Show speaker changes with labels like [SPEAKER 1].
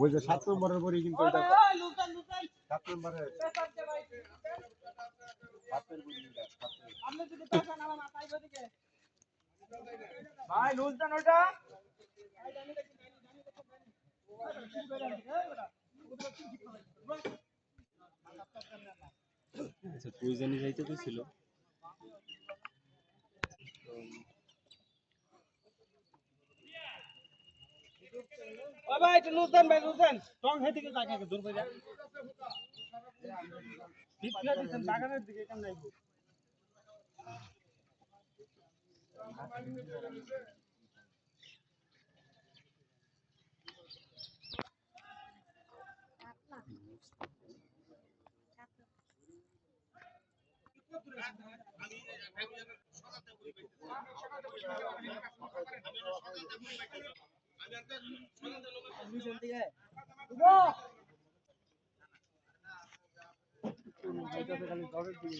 [SPEAKER 1] ওই যে সাত নম্বরের পরে কিন্তু এটা সাত।
[SPEAKER 2] ভাই লুজ দেন ওটা।
[SPEAKER 3] আচ্ছা তুই জানি যাইতে কইছিল
[SPEAKER 2] ও ভাই একটু লুজ দেন ভাই লুজ দেন। টং হেদিকে দিকে তাকাকে দূর খালি দরের দিকে